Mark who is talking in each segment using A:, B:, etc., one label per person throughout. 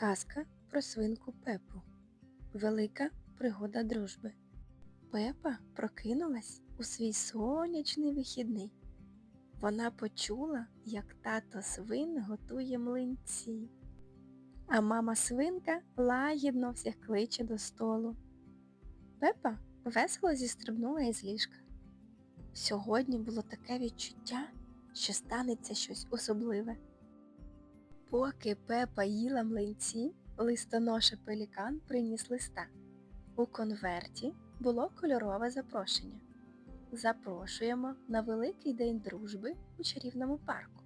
A: Казка про свинку Пепу. Велика пригода дружби. Пепа прокинулась у свій сонячний вихідний. Вона почула, як тато свин готує млинці. А мама свинка лагідно всіх кличе до столу. Пепа весело зістрибнула із ліжка. Сьогодні було таке відчуття, що станеться щось особливе. Поки Пепа їла млинці, листоноша пелікан приніс листа. У конверті було кольорове запрошення. Запрошуємо на великий день дружби у чарівному парку.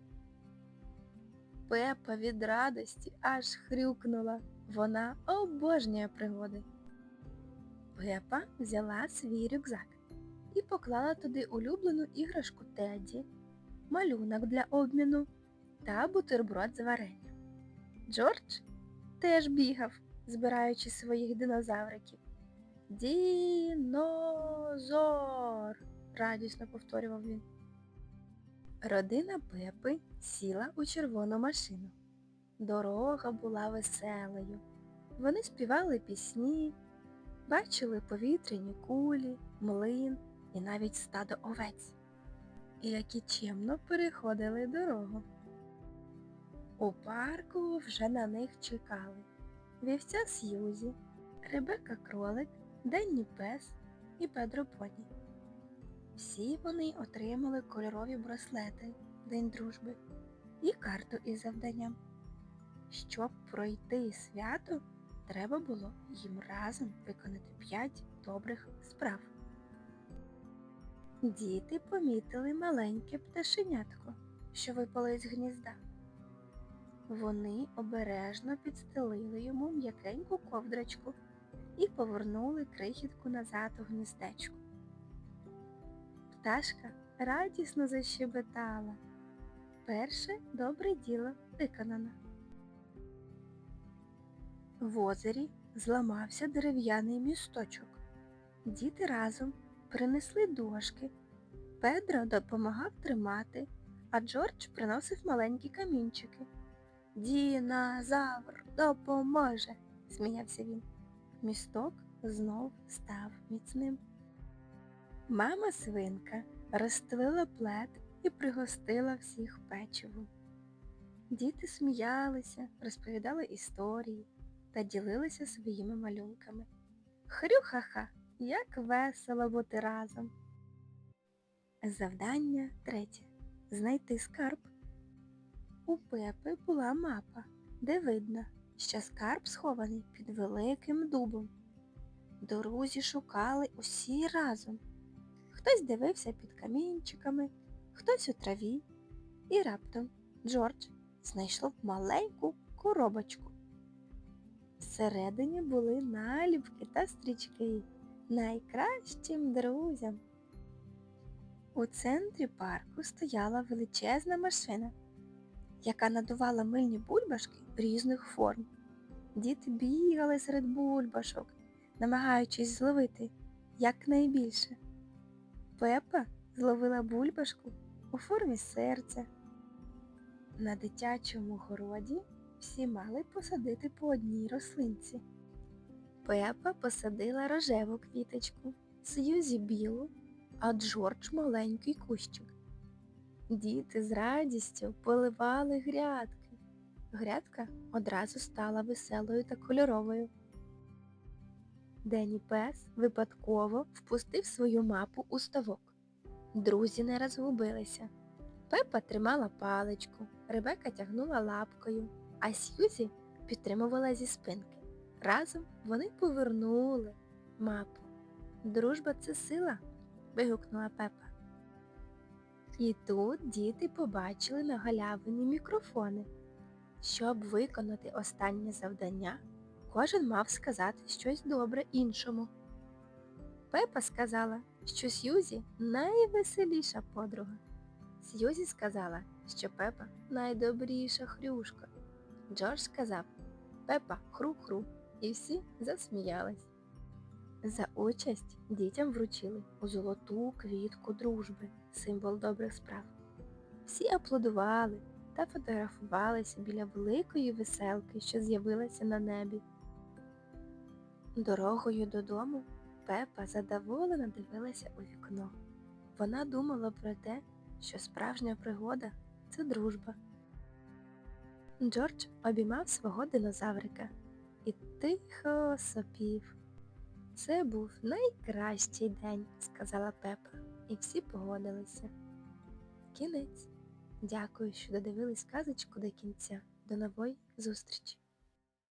A: Пепа від радості аж хрюкнула. Вона обожнює пригоди. Пепа взяла свій рюкзак і поклала туди улюблену іграшку Тедді, малюнок для обміну та бутерброд з варенням. Джордж теж бігав, збираючи своїх динозавриків. Дінозор, радісно повторював він. Родина Пепи сіла у червону машину. Дорога була веселою. Вони співали пісні, бачили повітряні кулі, млин і навіть стадо овець, які чемно переходили дорогу. У парку вже на них чекали вівця Сьюзі, Ребека Кролик, Денні Пес і Педро Поні. Всі вони отримали кольорові браслети День дружби і карту із завданням. Щоб пройти свято, треба було їм разом виконати п'ять добрих справ. Діти помітили маленьке пташенятко, що випало із гнізда. Вони обережно підстелили йому м'якеньку ковдрочку і повернули крихітку назад у гніздечку. Пташка радісно защебетала. Перше добре діло виконано. В озері зламався дерев'яний місточок. Діти разом принесли дошки. Педро допомагав тримати, а Джордж приносив маленькі камінчики. Дінозавр допоможе, сміявся він. Місток знов став міцним. Мама свинка розстелила плед і пригостила всіх печивом. Діти сміялися, розповідали історії та ділилися своїми малюнками. Хрю-ха-ха, як весело бути разом. Завдання третє. Знайти скарб. У Пепи була мапа, де видно, що скарб схований під великим дубом. Друзі шукали усі разом. Хтось дивився під камінчиками, хтось у траві. І раптом Джордж знайшов маленьку коробочку. Всередині були наліпки та стрічки найкращим друзям. У центрі парку стояла величезна машина, яка надувала мильні бульбашки різних форм. Діти бігали серед бульбашок, намагаючись зловити якнайбільше. Пепа зловила бульбашку у формі серця. На дитячому городі всі мали посадити по одній рослинці. Пепа посадила рожеву квіточку, Сьюзі білу, а Джордж маленький кущик. Діти з радістю поливали грядки. Грядка одразу стала веселою та кольоровою. Дені пес випадково впустив свою мапу у ставок. Друзі не розгубилися. Пепа тримала паличку, Ребека тягнула лапкою, а Сьюзі підтримувала зі спинки. Разом вони повернули мапу. Дружба це сила, вигукнула Пепа. І тут діти побачили на галявині мікрофони. Щоб виконати останнє завдання, кожен мав сказати щось добре іншому. Пепа сказала, що Сьюзі найвеселіша подруга. Сьюзі сказала, що Пепа найдобріша хрюшка. Джордж сказав Пепа хру-хру, і всі засміялись. За участь дітям вручили у золоту квітку дружби, символ добрих справ. Всі аплодували, та фотографувалися біля великої веселки, що з'явилася на небі. Дорогою додому Пепа задоволено дивилася у вікно. Вона думала про те, що справжня пригода це дружба. Джордж обіймав свого динозаврика і тихо сопів. Це був найкращий день, сказала Пепа, і всі погодилися. Кінець. Дякую, що додивились казочку до кінця. До нової зустрічі!